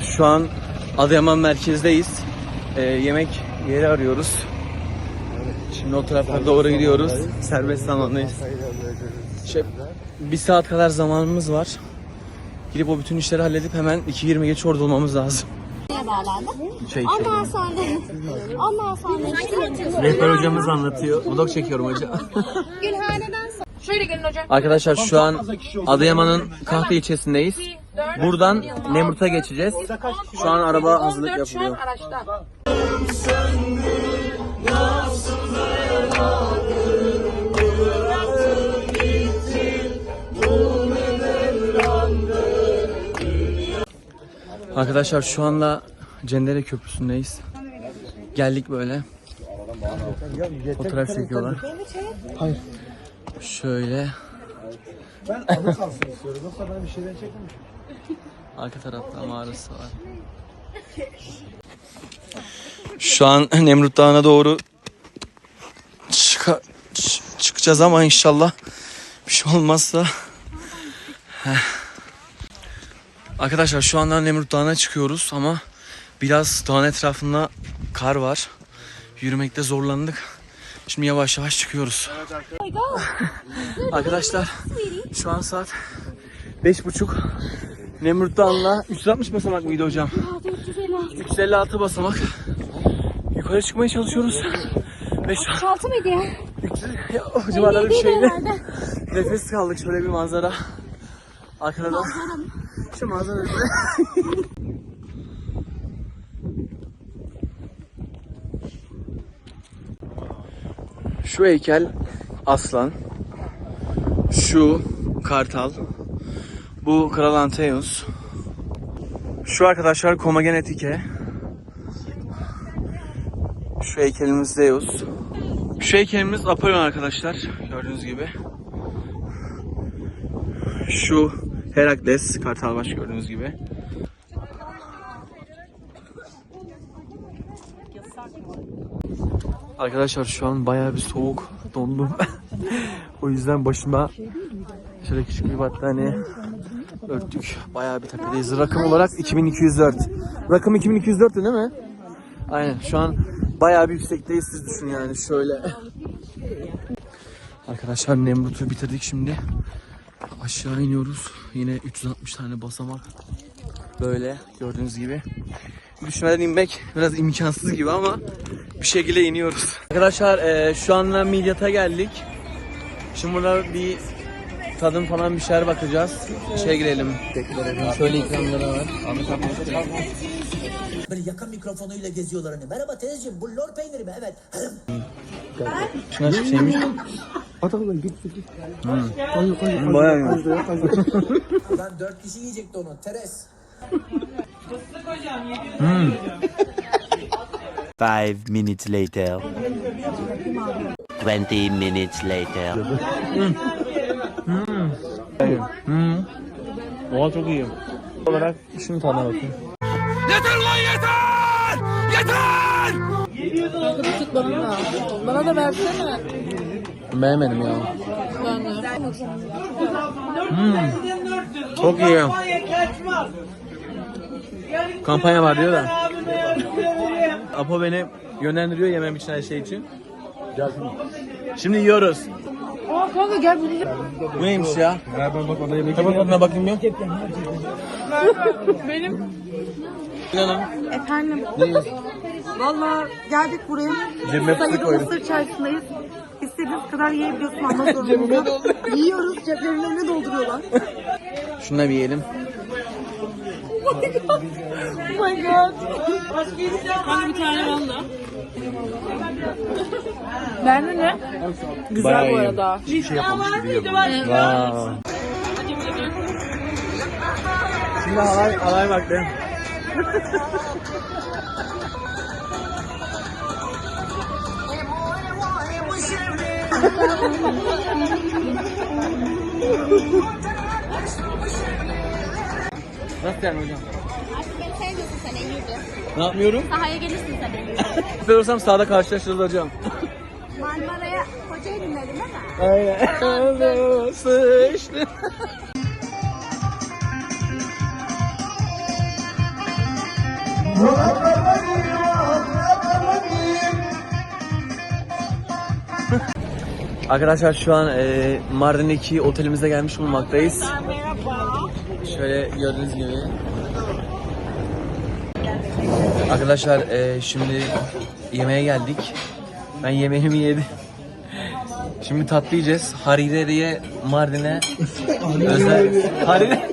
Şu an Adıyaman merkezdeyiz. Ee, yemek yeri arıyoruz. Şimdi o tarafa doğru gidiyoruz. Serbest zamandayız. Şey, bir saat kadar zamanımız var. Gidip o bütün işleri halledip hemen 2.20 geç orada olmamız lazım. bağlandı. Çay Ondan içiyorum. sonra ondan sonra Rehber hocamız anlatıyor. Vlog çekiyorum hoca. Gülhane'den sonra Şöyle gelin hocam. Arkadaşlar şu an Adıyaman'ın Kahta ilçesindeyiz. Buradan Nemrut'a geçeceğiz. Şu an araba hazırlık 14 şu an yapılıyor. Arkadaşlar şu anda Cendere Köprüsü'ndeyiz. Geldik böyle. Fotoğraf çekiyorlar. Hayır. Şöyle. Arka tarafta mağarası var. Şu an Nemrut Dağı'na doğru çıka- çıkacağız ama inşallah bir şey olmazsa Arkadaşlar şu anda Nemrut Dağı'na çıkıyoruz ama biraz dağın etrafında kar var. Yürümekte zorlandık. Şimdi yavaş yavaş çıkıyoruz. Arkadaşlar şu an saat beş buçuk. Nemrut Dağı'na 360 basamak mıydı hocam? 356 basamak. Yukarı çıkmaya çalışıyoruz. Ve şu an Altı mıydı ya? ya, o civarlarda bir şeyle nefes kaldık. Şöyle bir manzara. Arkada da şu manzara öyle. Şu heykel aslan. Şu kartal. Bu Kral Anteus. Şu arkadaşlar Komagenetike. Şu heykelimiz Zeus. Şu heykelimiz Apollon arkadaşlar. Gördüğünüz gibi. Şu Herakles, Kartalbaş gördüğünüz gibi. Arkadaşlar şu an bayağı bir soğuk, dondum. o yüzden başıma şöyle küçük bir battaniye örttük. Bayağı bir tepedeyiz. Rakım olarak 2204. Rakım 2204 değil mi? Aynen şu an bayağı bir yüksekteyiz siz düşünün yani şöyle. Arkadaşlar Nemrut'u bitirdik şimdi. Aşağı iniyoruz. Yine 360 tane basamak. Böyle gördüğünüz gibi. Düşmeden inmek biraz imkansız gibi ama bir şekilde iniyoruz. Arkadaşlar eee, şu anda Midyat'a geldik. Şimdi burada bir tadım falan bir şeyler bakacağız. Şeye girelim. Şöyle ikramları var. Böyle yaka mikrofonuyla geziyorlar hani. Merhaba teyzeciğim bu lor peyniri mi? Evet. Şuna bir şeymiş. Hmm. Bayağı iyi. Lan dört kişi yiyecekti onu. Teres. Five minutes later. Twenty minutes later. Hmm. Oha çok iyi. Olarak şunu tadına bakayım. Bana da versene. Beğenmedim ya. Hmm. Çok iyi. Kampanya var diyor da. Apo beni yönlendiriyor yemem için her şey için. Şimdi yiyoruz. Aa kanka gel bunu. Bu neymiş ya? Kapat tadına bakayım ya. Benim. Hanım. Efendim, Ne yiyorsun? valla geldik buraya. Cebime fıstık koydum. mısır çarşısındayız. İstediğiniz kadar yiyebiliyorsun ama zorunda. Yiyoruz, ceplerine dolduruyorlar. Şunu da bir yiyelim. Oh my god. Kanka bir tane valla. Bende ne? Güzel Bayağı bu iyi. arada. Wow. Şimdi halay, halay vakti. Nasıl yani hocam? Ne yapmıyorum? Sahaya gelirsin sen Eylül'de. Ben olsam sağda karşılaşırız hocam. Marmara'ya Kocaeli dinledin değil mi? Aynen. Sıçtı. Arkadaşlar şu an e, Mardin'deki otelimize gelmiş bulunmaktayız. Şöyle gördüğünüz gibi. Arkadaşlar e, şimdi yemeğe geldik. Ben yemeğimi yedim. Şimdi tatlı yiyeceğiz. Harire diye Mardin'e özel Harire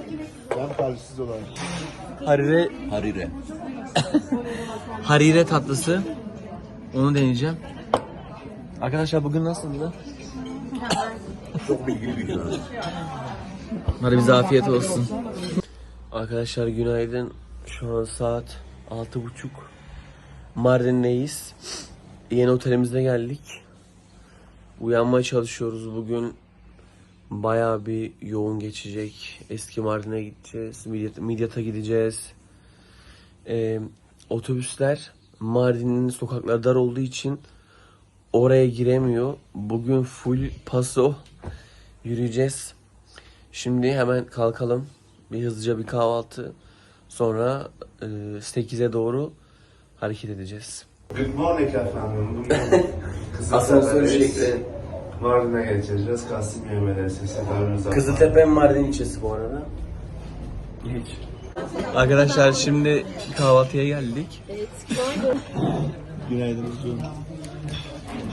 Harire Harire. Harire tatlısı. Onu deneyeceğim. Arkadaşlar bugün nasıldı? Çok bilgili bir gün. Hadi bize afiyet olsun. Arkadaşlar günaydın. Şu an saat altı buçuk. Mardin'deyiz. Yeni otelimize geldik. Uyanmaya çalışıyoruz. Bugün bayağı bir yoğun geçecek. Eski Mardin'e gideceğiz. Midyat, Midyat'a gideceğiz. Ee, otobüsler Mardin'in sokakları dar olduğu için oraya giremiyor. Bugün full paso yürüyeceğiz. Şimdi hemen kalkalım. Bir hızlıca bir kahvaltı. Sonra e, 8'e doğru hareket edeceğiz. Good morning efendim. Bugün Asansör şekli. Mardin'e geçeceğiz. Kasimiye Medresesi. Kızıltepe Mardin ilçesi bu arada. Hiç. Arkadaşlar şimdi kahvaltıya geldik. Günaydın.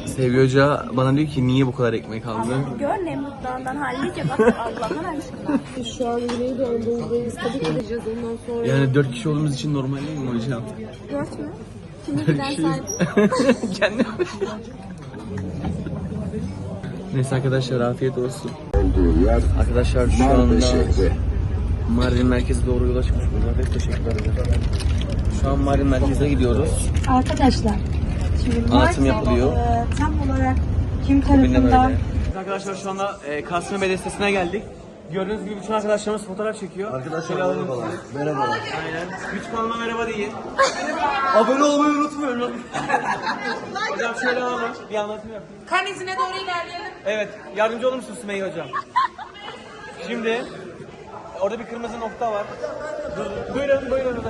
Sevgi Hoca bana diyor ki niye bu kadar ekmek aldın? Gör Nemrut Dağı'ndan hallice bak Allah'ın aşkına. Şu an Güneydoğu'dayız. Tabii ki gideceğiz ondan sonra. Yani dört kişi olduğumuz için normal değil mi hocam? Dört mü? Bilen kişiyiz. sahibi? Kendim. Neyse arkadaşlar afiyet olsun. Arkadaşlar şu anda Mardin merkeze doğru yola çıkmış bulunuyoruz. Teşekkür ederim. Şu an Mardin merkezine gidiyoruz. Arkadaşlar. Şimdi Anlatım yapılıyor. e, tam olarak kim tarafından. Arkadaşlar şu anda e, Kasım Belediyesi'ne geldik. Gördüğünüz gibi bütün arkadaşlarımız fotoğraf çekiyor. Arkadaşlar Şöyle alalım merhabalar. Merhabalar. Aynen. Güç kanalıma merhaba deyin. Abone olmayı unutmayın. hocam şöyle alalım. Bir anlatım yapayım. Kan izine doğru ilerleyelim. Evet. Yardımcı olur musun Sümeyye hocam? Şimdi orada bir kırmızı nokta var. Dur, buyurun. buyurun.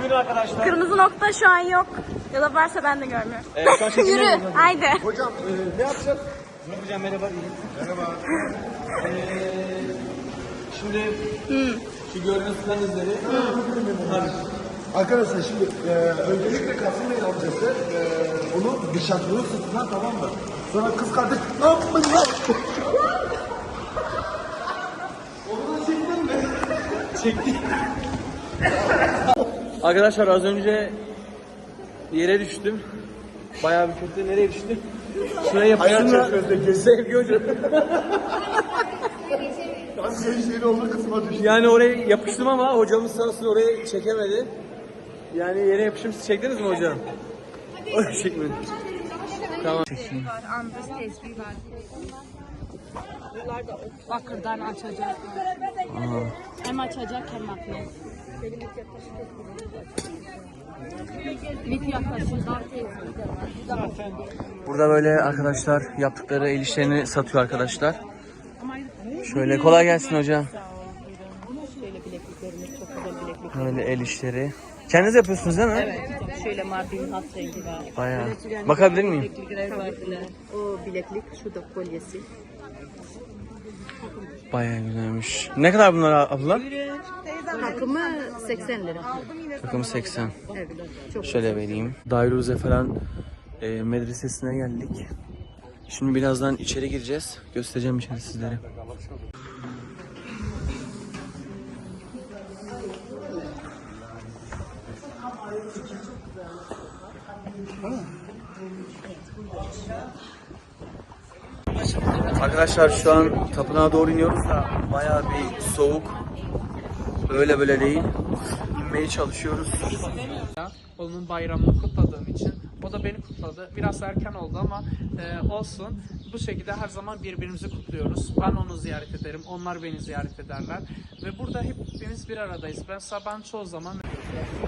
Buyurun arkadaşlar. Kırmızı nokta şu an yok. Ya da varsa ben de görmüyorum. Evet, şu an çekimde Yürü, haydi. Hocam e, ne yapacağız? Hocam merhaba. Merhaba. Ee, şimdi şu gördüğünüz plan izleri. Bunlar Arkadaşlar şimdi e, öncelikle Kasım Bey'in amcası e, onu bıçaklıyor sırtından tamam mı? Sonra kız kardeş ne yaptın ya? Arkadaşlar az önce yere düştüm. Bayağı bir kötü. Nereye düştüm? Şuraya yapıştım da. Sevgi hocam. Şey şeyin olduğu kısma düştü. Yani oraya yapıştım ama hocamız sağ olsun oraya çekemedi. Yani yere yapıştım. Siz çektiniz mi hocam? Oraya çekmedim. Tamam. Bakırdan açacak. Hem açacak hem bakıyor. Burada böyle arkadaşlar yaptıkları el işlerini satıyor arkadaşlar. Şöyle kolay gelsin hocam. Böyle el işleri. Kendiniz yapıyorsunuz değil mi? Evet. Şöyle Mardin hat rengi var. Bayağı. Bakabilir miyim? O bileklik, şu da kolyesi. Bayağı güzelmiş. Ne kadar bunlar abla? Takımı 80 lira. Takımı 80. Evet. Çok Şöyle vereyim. Dairuze falan e, medresesine geldik. Şimdi birazdan içeri gireceğiz. Göstereceğim içeri sizlere. Arkadaşlar şu an tapınağa doğru iniyoruz da bayağı bir soğuk. Öyle böyle değil. İnmeye çalışıyoruz. Onun bayramını kutladığım için. O da beni kutladı. Biraz erken oldu ama e, olsun. Bu şekilde her zaman birbirimizi kutluyoruz. Ben onu ziyaret ederim. Onlar beni ziyaret ederler. Ve burada hepimiz bir aradayız. Ben sabahın çoğu zaman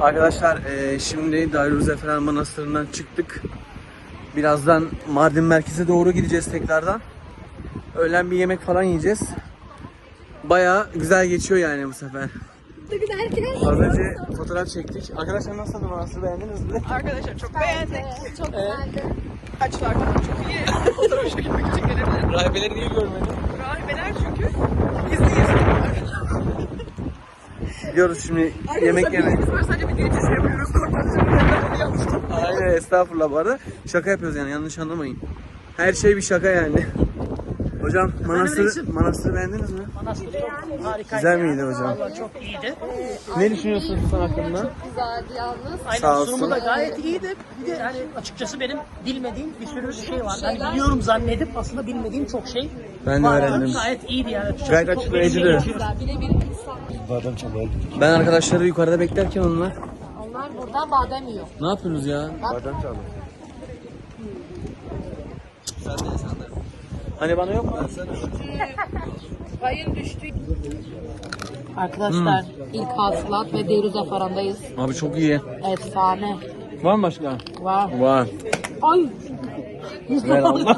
Arkadaşlar eee, şimdi Darülüze falan Manastırı'ndan çıktık. Birazdan Mardin merkeze doğru gideceğiz tekrardan. Öğlen bir yemek falan yiyeceğiz. Baya güzel geçiyor yani bu sefer. Çok güzel. Az önce fotoğraf çektik. Arkadaşlar nasıl numarası beğendiniz mi? Arkadaşlar çok beğendik. Çok güzeldi. Kaçlar çok iyi. Fotoğrafı çekmek için gelebilir. Rahibeleri niye görmedin? Rahibeler çünkü gizliyiz. Gidiyoruz şimdi yemek yemeye. Sadece için şey yapıyoruz. Yapmıştım. Aynen estağfurullah bu arada. Şaka yapıyoruz yani yanlış anlamayın. Her şey bir şaka yani. Hocam manastır, manastırı beğendiniz mi? Manastır çok harika. Güzel miydi hocam? Çok iyiydi. Ne düşünüyorsun son hakkında? Güzeldi yalnız. Aynen Sağ olsun. sunumu da gayet iyiydi. Bir de yani açıkçası benim bilmediğim bir sürü şey var. Yani biliyorum zannedip aslında bilmediğim çok şey Ben de var. öğrendim. Gayet iyiydi yani. Açıkçası Gayet çok açıklayıcıydı. verimli geçiyor. Ben arkadaşları yukarıda beklerken onlar. Onlar burada badem yiyor. Ne yapıyorsunuz ya? Hani bana yok mu? Arkadaşlar ilk hasılat ve Deiruz Afaran'dayız. Abi çok iyi. Efsane. Var mı başka? Var. Var. Ay. Ver Allah.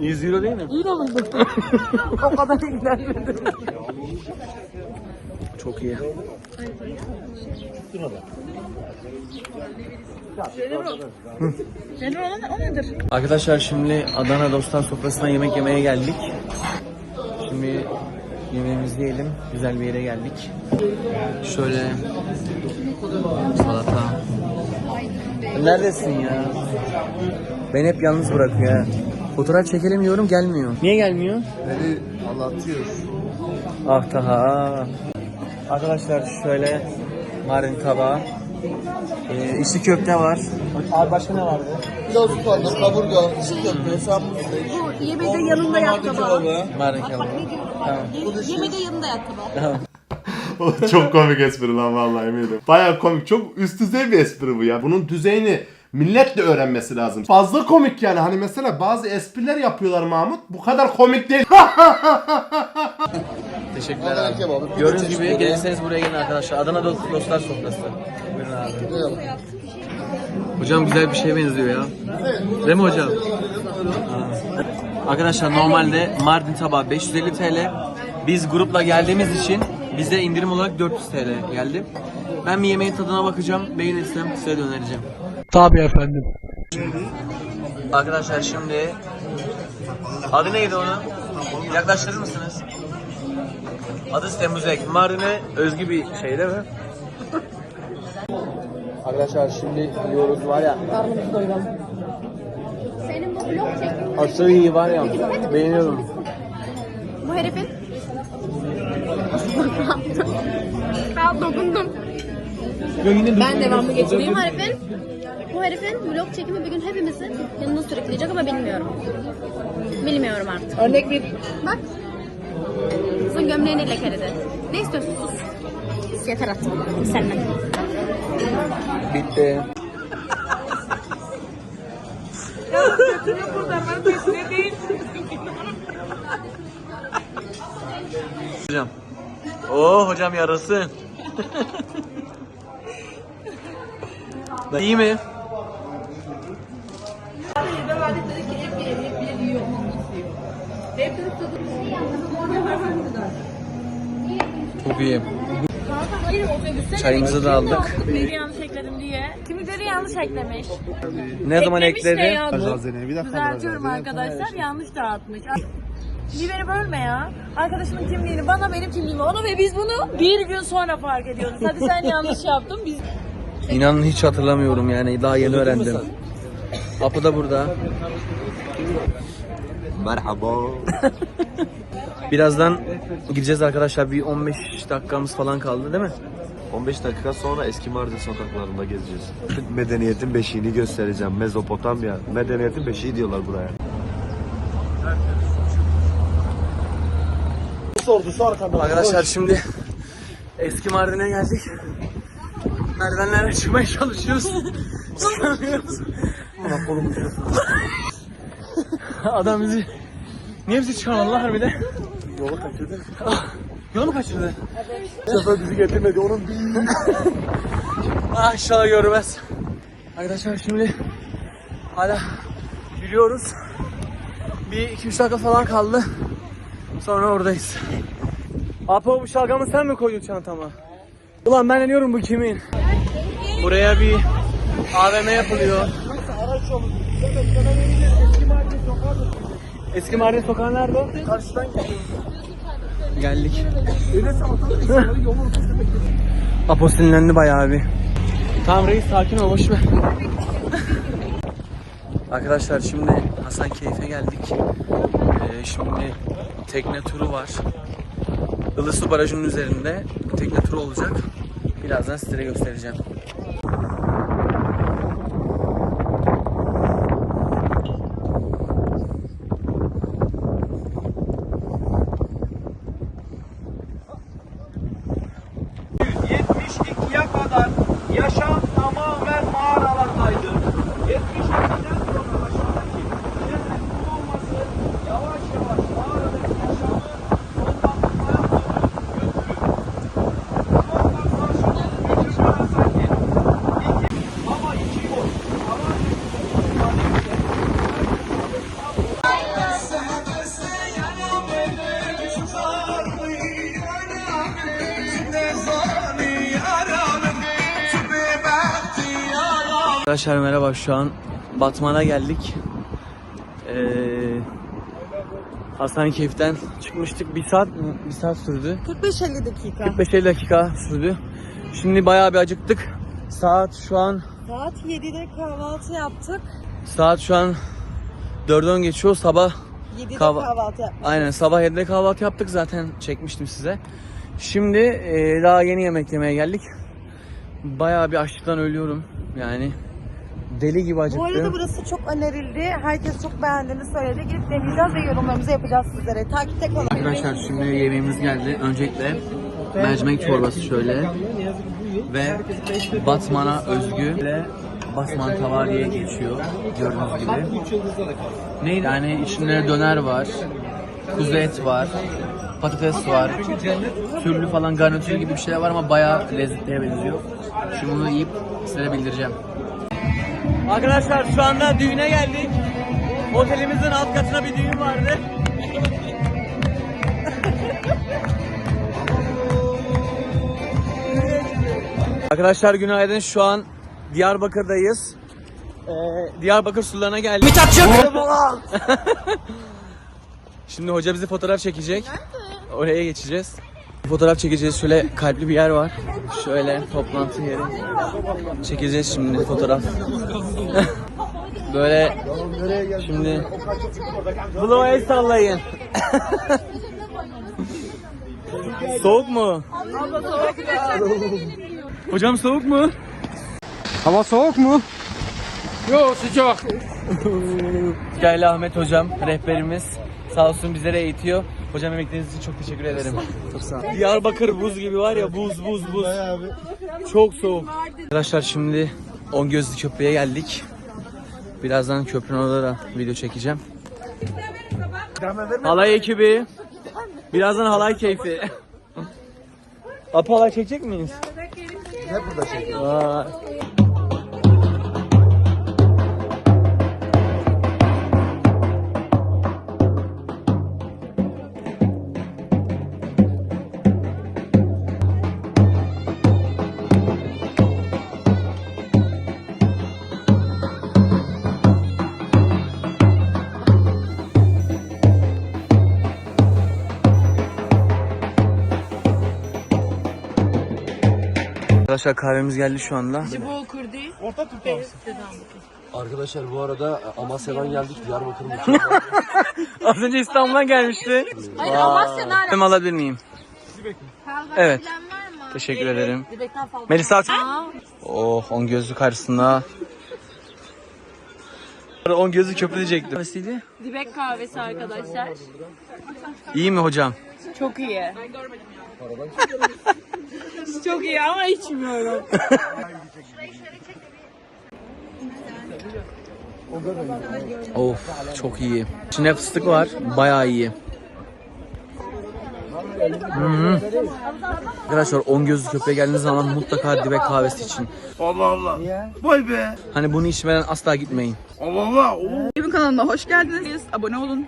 100 euro değil mi? İyi mıydı? o kadar ilgilenmedim. Çok iyi. Nedir o, o nedir? Arkadaşlar şimdi Adana Dostlar sofrasına yemek yemeye geldik. Şimdi yemeğimizi yiyelim. Güzel bir yere geldik. Şöyle salata. Neredesin ya? Beni hep yalnız bırakıyor ha. Fotoğraf çekelim diyorum gelmiyor. Niye gelmiyor? Beni anlatıyor. Ah taha. Arkadaşlar şöyle marin tabağı. Ee, içli köfte var. Abi başka ne vardı? Pilav sultandır, kaburga, içli köfte, sambursa. Bu yemeği de yanında yat tabağı. Kebabı. Tamam. Yemeği de yanında yat tabağı. Tamam. çok komik espri lan vallahi eminim. Baya komik. Çok üst düzey bir espri bu ya. Bunun düzeyini millet de öğrenmesi lazım. Fazla komik yani. Hani mesela bazı espriler yapıyorlar Mahmut. Bu kadar komik değil. Teşekkürler Adana abi. kebabı, bir Gördüğünüz gibi çeşitli gelirseniz buraya gelin arkadaşlar. Adana Dost- Dostlar Sofrası. Buyurun abi. Hocam güzel bir şeye benziyor ya. Değil mi hocam? Arkadaşlar normalde Mardin tabağı 550 TL. Biz grupla geldiğimiz için bize indirim olarak 400 TL geldi. Ben bir yemeğin tadına bakacağım. Beğenirsem size de önereceğim. Tabii efendim. Arkadaşlar şimdi adı neydi onun? Yaklaştırır mısınız? Adı Temmuzek. Mardin'e özgü bir şey değil mi? Arkadaşlar şimdi yiyoruz var ya. Karnımızı doyuralım. Senin bu blog çektiğin Aşırı iyi var ya. Beğeniyorum. bu herifin. ben dokundum. Ben devamlı geçireyim. Bu herifin, bu herifin vlog çekimi bir gün hepimizi yanına sürükleyecek ama bilmiyorum. Bilmiyorum artık. Örnek bir Bak. Kızın gömleğini lekeledi. Ne istiyorsun sus. Yeter artık. Senden. Bitti. hocam. Oo hocam yarası. İyi mi? İyi. Çayımızı da aldık. Kimileri yanlış ekledim diye. Kimileri yanlış eklemiş. Ne zaman Eklemiş de ekledin? yazmış. Bir dakika Düzeltiyorum arkadaşlar. Yanlış dağıtmış. Bir beni bölme ya. Arkadaşımın kimliğini bana benim kimliğimi ona ve biz bunu bir gün sonra fark ediyoruz. Hadi sen yanlış yaptın biz İnanın hiç hatırlamıyorum yani daha yeni öğrendim. Apı da burada. Merhaba. Birazdan gideceğiz arkadaşlar bir 15 dakikamız falan kaldı değil mi? 15 dakika sonra eski Mardin sokaklarında gezeceğiz. Medeniyetin beşiğini göstereceğim. Mezopotamya. Medeniyetin beşiği diyorlar buraya. Sordusu arkamda. Arkadaşlar şimdi eski Mardin'e geldik. Merdivenlerle çıkmaya çalışıyoruz. Çıkamıyoruz. Ulan kolum uçuyor. Adam bizi... Niye bizi çıkarmadı lan harbiden? Yolu kaçırdı. Yolu mu kaçırdı? Şoför bizi getirmedi. Onun bir Ah inşallah görmez. Arkadaşlar şimdi hala yürüyoruz. Bir iki üç dakika falan kaldı. Sonra oradayız. Apo bu şalgamı sen mi koydun çantama? Ulan ben de diyorum bu kimin? Buraya bir AVM yapılıyor. Eski mahalle sokağı nerede? Karşıdan Geldik. Apo sinirlendi bayağı bir. Tamam reis sakin ol boş ver. Arkadaşlar şimdi Hasan Keyfe geldik. Ee, şimdi tekne turu var. Ilısu Barajı'nın üzerinde tekne turu olacak. Birazdan sizlere göstereceğim. Arkadaşlar merhaba şu an Batman'a geldik. Ee, Hasan Keyif'ten çıkmıştık. Bir saat? Bir saat sürdü. 45-50 dakika. 45-50 dakika sürdü. Şimdi bayağı bir acıktık. Saat şu an Saat 7'de kahvaltı yaptık. saat şu an 4'ün geçiyor. Sabah 7'de Kahva- kahvaltı yaptık. aynen sabah 7'de kahvaltı yaptık zaten çekmiştim size. Şimdi e, daha yeni yemek yemeye geldik. Bayağı bir açlıktan ölüyorum. Yani deli gibi acıktım. Bu arada burası çok önerildi. Herkes çok beğendiğini söyledi. Gidip deneyeceğiz ve yorumlarımızı yapacağız sizlere. Takipte kalın. Arkadaşlar şimdi yemeğimiz geldi. Öncelikle mercimek çorbası şöyle ve Batman'a özgü ve Batman tavariye geçiyor gördüğünüz gibi. Neydi hani içinde döner var, kuzu et var, patates var, türlü falan garnitür gibi bir şeyler var ama bayağı lezzetliye benziyor. Şimdi bunu yiyip size bildireceğim. Arkadaşlar şu anda düğüne geldik. Otelimizin alt katına bir düğün vardı. Arkadaşlar günaydın. Şu an Diyarbakır'dayız. Ee, Diyarbakır surlarına geldik. Şimdi hoca bizi fotoğraf çekecek. Oraya geçeceğiz. Fotoğraf çekeceğiz. Şöyle kalpli bir yer var. Şöyle toplantı yeri. Çekeceğiz şimdi fotoğraf. Böyle şimdi Blow el sallayın. soğuk mu? Hocam soğuk mu? Hava soğuk mu? Yok sıcak. Değerli Ahmet hocam, rehberimiz. Sağ olsun bizlere eğitiyor. Hocam emekleriniz için çok teşekkür ederim. Çok sağ olun. Diyarbakır buz gibi var ya buz buz buz. Çok soğuk. Arkadaşlar şimdi On Gözlü Köprü'ye geldik. Birazdan köprünün orada da video çekeceğim. Halay ekibi. Birazdan halay keyfi. Apo halay çekecek miyiz? Hep burada şey. Arkadaşlar kahvemiz geldi şu anda. Arkadaşlar bu arada Amasya'dan geldik. Diyarbakır Az önce İstanbul'dan gelmişti. Hayır Amasya'dan. Ben alabilir miyim? Evet. Teşekkür ederim. Melisa. Oh on gözlü karşısında. On diyecektim. Nasıldı? Dibek kahvesi arkadaşlar. İyi mi hocam? Çok iyi. Çok iyi ama içmiyorum. Of çok iyi. İçinde fıstık var. Bayağı iyi. Hı. Arkadaşlar on gözlü köprüye geldiğiniz zaman mutlaka dibek kahvesi için. Allah Allah. Vay be. Hani bunu içmeden asla gitmeyin. Allah Allah. Benim kanalıma hoş geldiniz. Abone olun.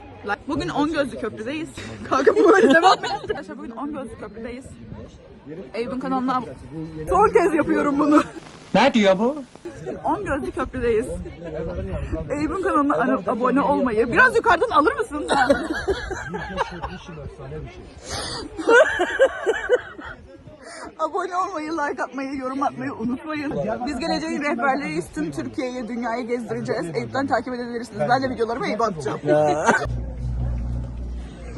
Bugün 10 gözlü köprüdeyiz. Kanka bu böyle devam et. Arkadaşlar bugün 10 gözlü köprüdeyiz. Eyüp'ün kanalına son kez yapıyorum bunu. Ne diyor bu? 10 gözlü köprüdeyiz. Eyüp'ün kanalına ana- abone olmayı biraz yukarıdan alır mısın? abone olmayı, like atmayı, yorum atmayı unutmayın. Biz geleceğin rehberleriyiz. Tüm Türkiye'yi, dünyayı gezdireceğiz. Eyüp'ten takip edebilirsiniz. Ben de videolarımı Eyüp'e atacağım.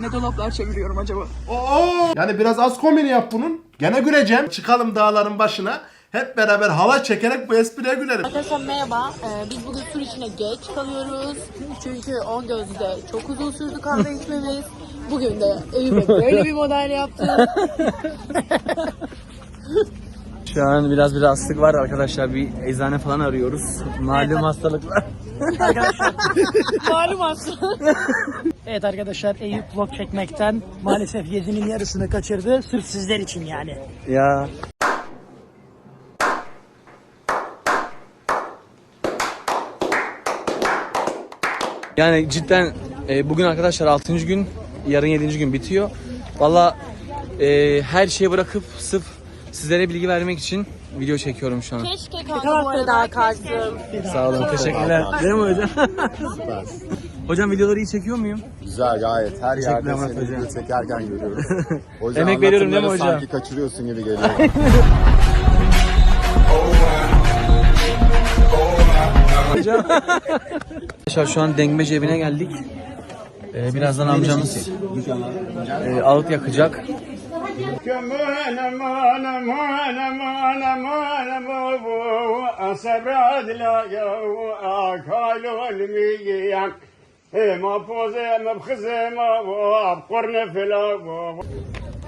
Ne dolaplar çeviriyorum acaba? Oo! Yani biraz az komedi yap bunun. Gene güleceğim. Çıkalım dağların başına. Hep beraber hava çekerek bu espriye gülerim. Arkadaşlar merhaba. Ee, biz bugün sur içine geç kalıyoruz. Çünkü 10 gözde çok uzun sürdü kahve içmemiz. Bugün de Eyüp'e böyle bir model yaptım. Şu an biraz bir rahatsızlık var arkadaşlar. Bir eczane falan arıyoruz. Malum hastalıklar. Malum aslında. evet arkadaşlar Eyüp vlog çekmekten maalesef yedinin yarısını kaçırdı. Sırf sizler için yani. Ya. Yani cidden e, bugün arkadaşlar 6. gün, yarın 7. gün bitiyor. Valla e, her şeyi bırakıp sırf sizlere bilgi vermek için video çekiyorum şu an. Keşke kanka bu arada karşım. Sağ olun, teşekkürler. Değil mi hocam? hocam videoları iyi çekiyor muyum? Güzel gayet. Her yerde seni hocam. video çekerken görüyoruz. Hocam Emek veriyorum değil mi anlatımları hocam? Sanki kaçırıyorsun gibi geliyor. Hocam. Arkadaşlar şu an Dengme cebine geldik. Ee, birazdan amcamız e, ağıt yakacak.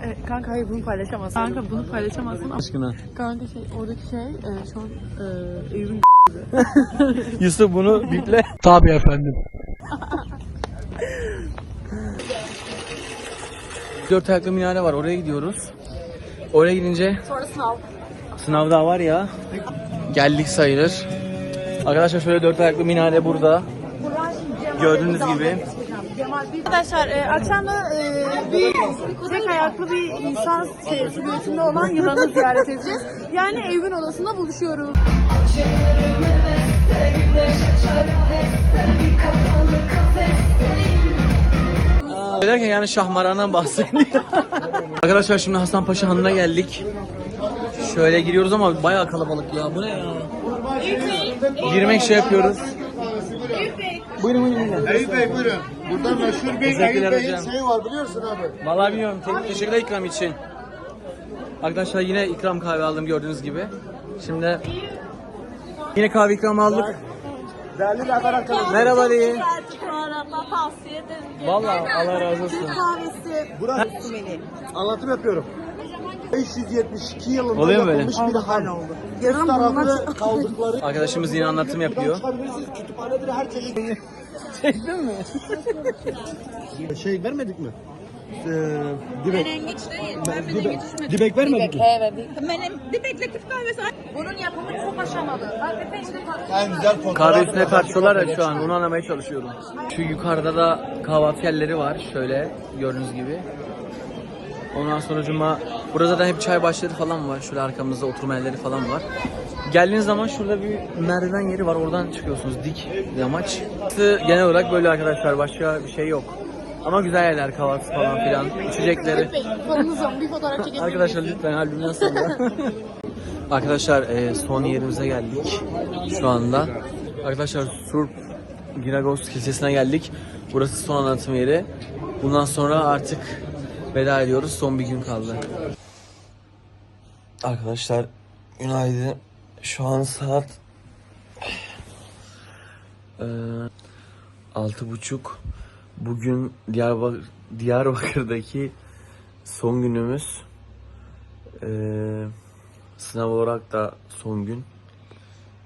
Evet, kanka hayır bunu paylaşamazsın. Kanka bunu paylaşamazsın. Aşkına. Kanka şey oradaki şey e, şu an e, Eyüp'ün Yusuf bunu biple. Tabii efendim. Dört ayaklı minare var oraya gidiyoruz. Oraya gidince Sonra sınav. sınav daha var ya. Geldik sayılır. Arkadaşlar şöyle dört ayaklı minare burada. Gördüğünüz gibi. Arkadaşlar e, akşam da e, bir tek ayaklı bir insan şey, silüetinde olan yılanı ziyaret edeceğiz. Yani Eyüp'ün odasında buluşuyoruz. Derken yani Şahmaran'dan bahsediyor. Arkadaşlar şimdi Hasanpaşa Hanı'na geldik. Şöyle giriyoruz ama bayağı kalabalık ya. Bu ne ya? Girmek şey yapıyoruz. Buyurun buyurun. buyurun. Eyüp Bey buyurun. Burada meşhur bir Eyüp Bey'in şeyi var biliyorsun abi. Vallahi bilmiyorum. Te- teşekkürler ikram için. Arkadaşlar yine ikram kahve aldım gördüğünüz gibi. Şimdi yine kahve ikram aldık. Değerli rehber arkadaşlar. Merhaba diye. Bu Vallahi Allah razı olsun. Burası anlatım yapıyorum. 572 yılında Oluyor mu böyle? yapılmış bir han. Yarım taraflı kaldıkları Arkadaşımız yine anlatım yapıyor. çıkabilirsiniz. Kütüphanedir her çeşit. Çektin mi? Şey vermedik mi? Ee, dibek. Menengiç değil. Ben menengiç içmedim. dibek vermedik mi? Evet. Menem, dibekle küp kahvesi. Bunun yapımı çok aşamalı. Hakikaten işte En güzel fotoğraf. Kahve üstüne tartışıyorlar ya şu an onu anlamaya çalışıyorum. Şu yukarıda da kahvaltı yerleri var şöyle gördüğünüz gibi. Ondan sonra cuma burada da hep çay başları falan var. Şöyle arkamızda oturma yerleri falan var. Geldiğiniz zaman şurada bir merdiven yeri var. Oradan çıkıyorsunuz dik yamaç. Genel olarak böyle arkadaşlar. Başka bir şey yok. Ama güzel yerler kahvaltı falan filan. İçecekleri. Paranızın bir fotoğraf çekebilir Arkadaşlar lütfen albümden sonra. Arkadaşlar e, son yerimize geldik şu anda. Arkadaşlar Surp Ginagos Kilisesi'ne geldik. Burası son anlatım yeri. Bundan sonra artık veda ediyoruz. Son bir gün kaldı. Arkadaşlar günaydın. Şu an saat e, altı buçuk. Bugün Diyarbakır, Diyarbakır'daki son günümüz. Ee, sınav olarak da son gün.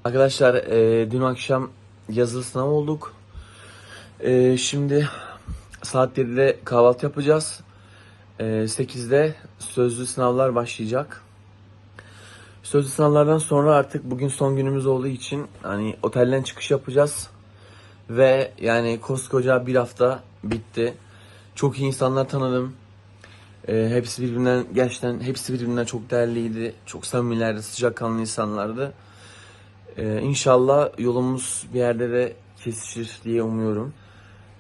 Arkadaşlar ee, dün akşam yazılı sınav olduk. Ee, şimdi saat 7'de kahvaltı yapacağız. Ee, 8'de sözlü sınavlar başlayacak. Sözlü sınavlardan sonra artık bugün son günümüz olduğu için hani otelden çıkış yapacağız. Ve yani koskoca bir hafta bitti. Çok iyi insanlar tanıdım. Ee, hepsi birbirinden gerçekten hepsi birbirinden çok değerliydi. Çok samimilerdi, sıcakkanlı insanlardı. Ee, inşallah yolumuz bir yerde de kesişir diye umuyorum.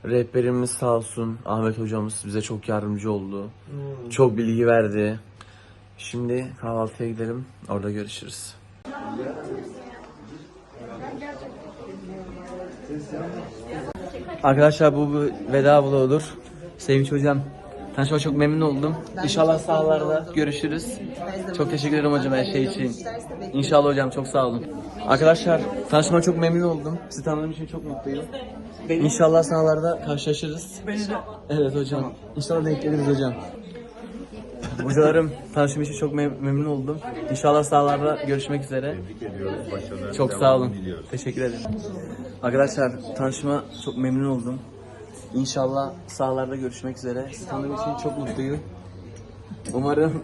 Rehberimiz sağ olsun Ahmet hocamız bize çok yardımcı oldu. Çok bilgi verdi. Şimdi kahvaltıya gidelim. Orada görüşürüz. Arkadaşlar bu bir veda vlogudur. Sevinç hocam. Tanışma çok memnun oldum. İnşallah sahalarda görüşürüz. Çok teşekkür ederim hocam her şey için. İnşallah hocam çok sağ olun. Arkadaşlar tanışma çok memnun oldum. Sizi tanıdığım için çok mutluyum. İnşallah sahalarda karşılaşırız. Evet hocam. İnşallah denk geliriz hocam. Hocalarım tanıştığım için çok mem- memnun oldum. İnşallah sahalarda görüşmek üzere. Çok sağ olun. Teşekkür ederim. Arkadaşlar tanışma çok memnun oldum. İnşallah sahalarda görüşmek üzere. Sizi tanıdığım için çok mutluyum. Umarım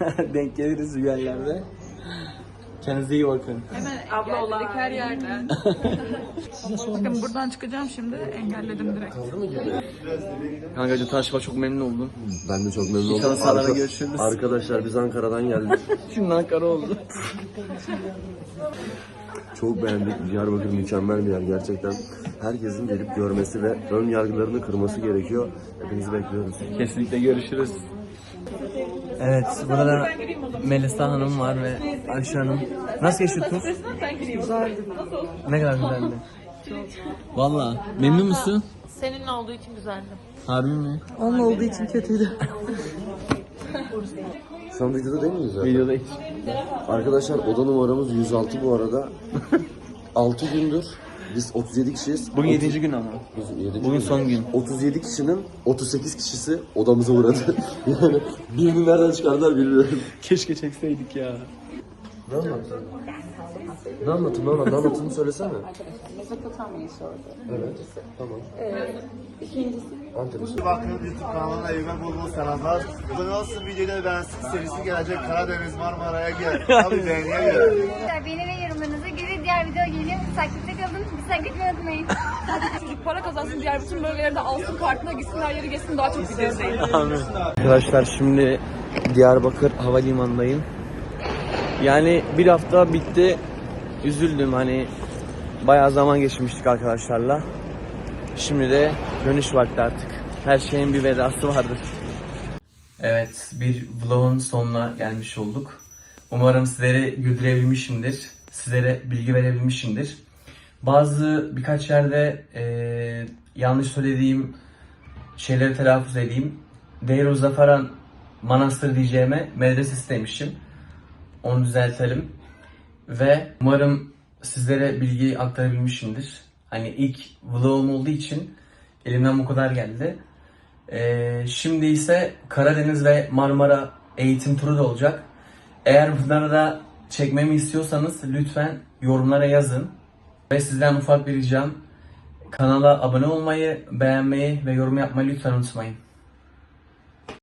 denk geliriz bir yerlerde. Kendinize iyi bakın. Abla olarak her yerde. Bakın buradan çıkacağım şimdi. Engelledim direkt. Kankacığım tanışma çok memnun oldum. Ben de çok memnun oldum. İnşallah Arka- görüşürüz. Arkadaşlar biz Ankara'dan geldik. Şundan kara oldu. Çok beğendik. Diyarbakır mükemmel bir yer gerçekten. Herkesin gelip görmesi ve ön yargılarını kırması gerekiyor. Hepinizi bekliyoruz. Kesinlikle görüşürüz. Evet, burada da Melisa Hanım var ve Ayşe Hanım. Nasıl geçti tur? Ne kadar güzeldi. Valla memnun musun? Senin olduğu için güzeldi. Harbi mi? Onun olduğu için kötüydü. Şu an videoda değil miyiz zaten? Videoda hiç. Arkadaşlar oda numaramız 106 bu arada. 6 gündür biz 37 kişiyiz. Bugün 7. gün ama. Biz yedinci Bugün gün. son gün. 37 kişinin 38 kişisi odamıza uğradı. yani birini nereden çıkardılar bilmiyorum. Keşke çekseydik ya. Ne anlattın? Ne anlattın? Ne anlattın? Ne anlattığını söylesene. Evet. Tamam. Antep usulü. Bakın YouTube kanalına Eymen bol bol selamlar. Bu nasıl videoda ben serisi gelecek Karadeniz Marmara'ya gel. Tabii beğeniye gel. Beni ve yorumlarınıza göre diğer video geliyor. Takipte kalın. Takip etmeyi unutmayın. Çocuk para kazansın diğer bütün bölgelerde alsın kartına gitsin her yere geçsin daha çok video izleyin. Arkadaşlar şimdi Diyarbakır Havalimanı'ndayım. Yani bir hafta bitti. Üzüldüm hani bayağı zaman geçmiştik arkadaşlarla. Şimdi de dönüş vakti artık. Her şeyin bir vedası vardır. Evet bir vlogun sonuna gelmiş olduk. Umarım sizleri güldürebilmişimdir. Sizlere bilgi verebilmişimdir. Bazı birkaç yerde eee, yanlış söylediğim şeyleri telaffuz edeyim. Deir Zafaran Manastır diyeceğime medresesi demişim. Onu düzeltelim. Ve umarım sizlere bilgi aktarabilmişimdir. Hani ilk vlogum olduğu için elimden bu kadar geldi. Ee, şimdi ise Karadeniz ve Marmara eğitim turu da olacak. Eğer bunları da çekmemi istiyorsanız lütfen yorumlara yazın. Ve sizden ufak bir ricam kanala abone olmayı, beğenmeyi ve yorum yapmayı lütfen unutmayın.